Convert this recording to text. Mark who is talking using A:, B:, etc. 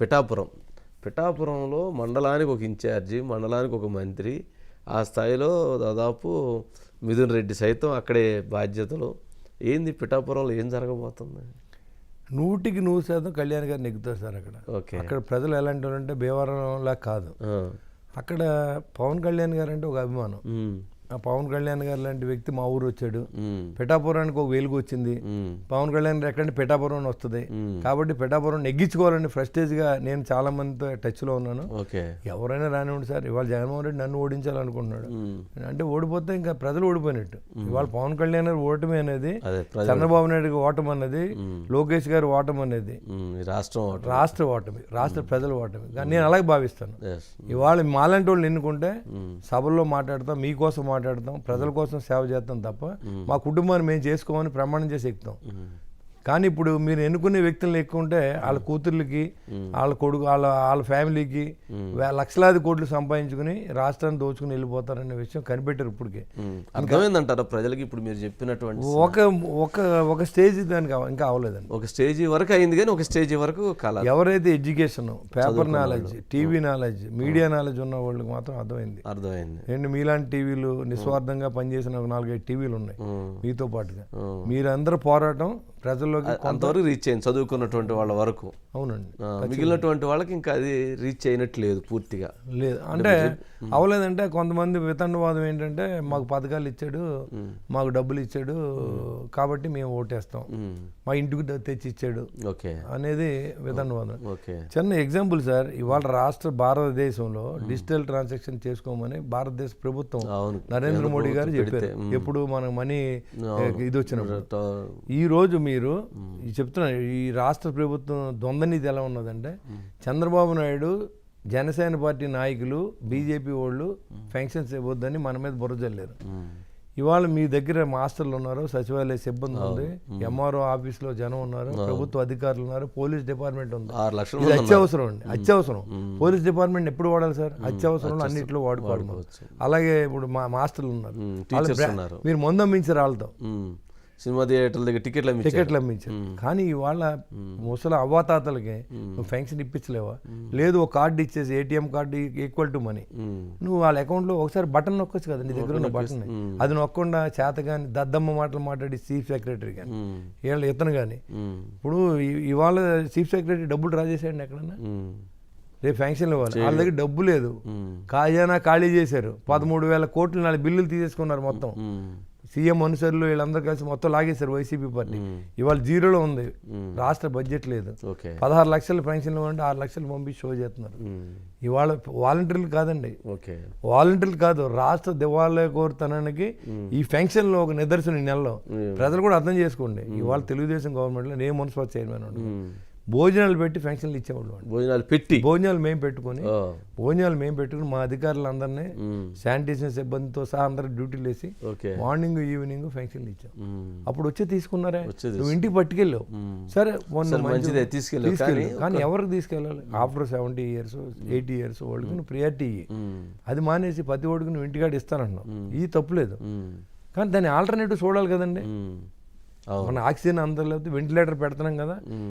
A: పిఠాపురం. పిఠాపురంలో మండలానికి ఒక ఇన్ఛార్జి మండలానికి ఒక మంత్రి ఆ స్థాయిలో దాదాపు మిథున్ రెడ్డి సైతం అక్కడే బాధ్యతలు. ఏంది పిఠాపురంలో ఏం జరగబోతుంది?
B: నూటికి నూరు శాతం కళ్యాణ్ గారు నెగ్గుతారు సార్ అక్కడ.
A: ఓకే.
B: అక్కడ ప్రజలు ఎలాంటి అంటే భీమవరంలా కాదు. అక్కడ పవన్ కళ్యాణ్ గారు అంటే ఒక అభిమానం. పవన్ కళ్యాణ్ గారు లాంటి వ్యక్తి మా ఊరు వచ్చాడు. పిఠాపురానికి ఒక వెలుగు వచ్చింది. పవన్ కళ్యాణ్ గారు ఎక్కడంటే పిఠాపురం వస్తుంది. కాబట్టి పిఠాపురం నెగ్గించుకోవాలని ఫ్రస్టేజ్గా నేను చాలా మందితో టచ్లో ఉన్నాను. ఎవరైనా రానివ్వండి సార్ ఇవాళ జగన్మోహన్ రెడ్డి నన్ను ఓడించాలనుకుంటున్నాడు. అంటే ఓడిపోతే ఇంకా ప్రజలు ఓడిపోయినట్టు. ఇవాళ పవన్ కళ్యాణ్ గారు ఓటమి అనేది చంద్రబాబు నాయుడు ఓటమి అనేది లోకేష్ గారి ఓటమి అనేది
A: రాష్ట్రం.
B: రాష్ట్ర ఓటమి రాష్ట్ర ప్రజల ఓటమి. కానీ నేను అలాగే భావిస్తాను. ఇవాళ మాలాంటి వాళ్ళు ఎన్నుకుంటే సభల్లో మాట్లాడతాం మీకోసం మాట్లాడతాం. ప్రజల కోసం సేవ చేస్తాం తప్ప మా కుటుంబాన్ని మేము చేసుకోమని ప్రమాణం చేసి ఎక్కుతాం. కానీ ఇప్పుడు మీరు ఎన్నుకునే వ్యక్తులను ఎక్కుంటే వాళ్ళ కూతుర్లకి వాళ్ళ కొడుకు వాళ్ళ వాళ్ళ ఫ్యామిలీకి లక్షలాది కోట్లు సంపాదించుకుని రాష్ట్రాన్ని దోచుకుని వెళ్ళిపోతారనే విషయం కనిపెట్టారు ఇప్పటికే.
A: అర్థమైందంటారా ప్రజలకి ఇప్పుడు మీరు చెప్పినటువంటి
B: ఒక ఒక ఒక స్టేజ్ దానికి ఇంకా అవ్వలేదండి.
A: ఒక స్టేజీ వరకు అయింది కానీ ఒక స్టేజీ వరకు కల
B: ఎవరైతే education paper knowledge TV knowledge media knowledge ఉన్న వాళ్ళకి మాత్రం అర్థమైంది.
A: అర్థమైంది.
B: ఏంటి మీలాంటి టీవీలు నిస్వార్థంగా పనిచేసిన ఒక నాలుగైదు టీవీలు ఉన్నాయి. మీతో పాటుగా. మీరందరూ పోరాటం ప్రజల్లోకి
A: అంతవరకు రీచ్ అయింది చదువుకున్నటువంటి వాళ్ళ వరకు.
B: అవునండి.
A: మిగిలినటువంటి వాళ్ళకి ఇంకా అది రీచ్ అయినట్లేదు పూర్తిగా.
B: లేదు. అంటే అవలేదంటే కొంతమంది వితండవాదం ఏంటంటే మాకు పథకాలు ఇచ్చాడు మాకు డబ్బులు ఇచ్చాడు కాబట్టి మేము ఓటేస్తాం. మా. ఇంటికి తెచ్చి ఇచ్చాడు
A: ఓకే.
B: అనేది వితండవాదం.
A: ఓకే.
B: చిన్న ఎగ్జాంపుల్ సార్ ఇవాళ రాష్ట్ర భారతదేశంలో డిజిటల్ ట్రాన్సాక్షన్ చేసుకోమని భారతదేశ ప్రభుత్వం నరేంద్ర మోడీ గారు చెప్పారు. ఎప్పుడు మన మనీ ఇది వచ్చినప్పుడు. ఈ రోజు మీరు ఈ చెప్తున్నా ఈ రాష్ట్ర ప్రభుత్వం ద్వంద్వనీతి ఎలా ఉన్నదంటే చంద్రబాబు నాయుడు జనసేన పార్టీ నాయకులు బీజేపీ వాళ్ళు ఫంక్షన్స్ ఇవ్వద్దని మన మీద బుర్ర జల్లారు.
A: ఉమ్.
B: ఇవాళ మీ దగ్గర మాస్టర్లు ఉన్నారు సచివాలయ సిబ్బంది ఉంది ఎంఆర్ఓ ఆఫీస్లో జనం ఉన్నారు ప్రభుత్వ అధికారులు ఉన్నారు పోలీస్ డిపార్ట్మెంట్ ఉంది. ఇది అత్యవసరం అండి అత్యవసరం. పోలీస్ డిపార్ట్మెంట్ ఎప్పుడు వాడాలి సార్? అత్యవసరంలో అన్నింటిలో వాడుకోవాలి మనం. అలాగే ఇప్పుడు మా మాస్టర్లు ఉన్నారు. మీరు ముందు అమ్మించారు వాళ్ళతో.
A: సినిమా థియేటర్ల దగ్గర టికెట్లు అమ్మించారు.
B: టికెట్లు అమ్మించారు. కానీ ఇవాళ ముసలి అవ్వాతాతలకి నువ్వు ఫంక్షన్ ఇప్పించలేవా? లేదు ఒక కార్డు ఇచ్చేసి ATM card equal to money. నువ్వు వాళ్ళ అకౌంట్లో ఒకసారి బటన్ నొక్కొచ్చు కదా నీ దగ్గర ఉన్న బటన్ అది నొక్కకుండా చేత కానీ దద్దమ్మ మాటలు మాట్లాడి చీఫ్ సెక్రటరీ కానీ. వీళ్ళు ఇతను కానీ. ఇప్పుడు ఇవాళ చీఫ్ సెక్రటరీ డబ్బులు డ్రా చేసేయండి ఎక్కడన్నా. రేపు ఫంక్షన్లు ఇవ్వాలి. వాళ్ళ దగ్గర డబ్బు లేదు. ఖజానా ఖాళీ చేశారు. పదమూడు వేల కోట్లు నాలుగు బిల్లులు తీసేసుకున్నారు మొత్తం. సీఎం అనుసరులు వీళ్ళందరూ కలిసి మొత్తం లాగేశారు వైసీపీ పార్టీ. ఇవాళ జీరోలో ఉంది. రాష్ట్ర బడ్జెట్ లేదు. పదహారు లక్షల పెన్షన్లు అంటే ఆరు లక్షలు పంపించి షో చేస్తున్నారు. ఇవాళ వాలంటీర్లు కాదండి. వాలంటీర్లు కాదు రాష్ట్ర దివాళా కోరుతనానికి ఈ ఫంక్షన్లో ఒక నిదర్శనం ఈ నెలలో. ప్రజలు కూడా అర్థం చేసుకోండి. ఇవాళ తెలుగుదేశం గవర్నమెంట్లో నేను మున్సిపల్ చైర్మన్
A: ఉమ్.
B: భోజనాలు పెట్టి ఫంక్షన్లు ఇచ్చేవాళ్ళు
A: భోజనాలు పెట్టి.
B: భోజనాలు మేము పెట్టుకొని. భోజనాలు మేము పెట్టుకుని మా అధికారులందరినీ
A: ఉమ్.
B: శానిటేషన్ సిబ్బందితో సహా అందరూ డ్యూటీలు వేసి మార్నింగ్ ఈవినింగ్ ఫంక్షన్లు ఇచ్చాం. అప్పుడు వచ్చి తీసుకున్నారే? నువ్వు ఇంటికి పట్టుకెళ్ళావు. సరే మొన్న
A: మంచిదే.
B: తీసుకెళ్ళు.
A: కానీ
B: ఎవరికి తీసుకెళ్ళాలి? After seventy years eighty years వాళ్ళకి నువ్వు ప్రియారిటీ ఇయ్యి. అది మానేసి ప్రతి ఓడికి నువ్వు ఇంటికాడ ఇస్తానంటున్నావు ఇది తప్పులేదు. కానీ దాని ఆల్టర్నేటివ్ చూడాలి కదండి. మన ఆక్సిజన్ అందలేకపోతే వెంటిలేటర్ పెడుతున్నాం కదా.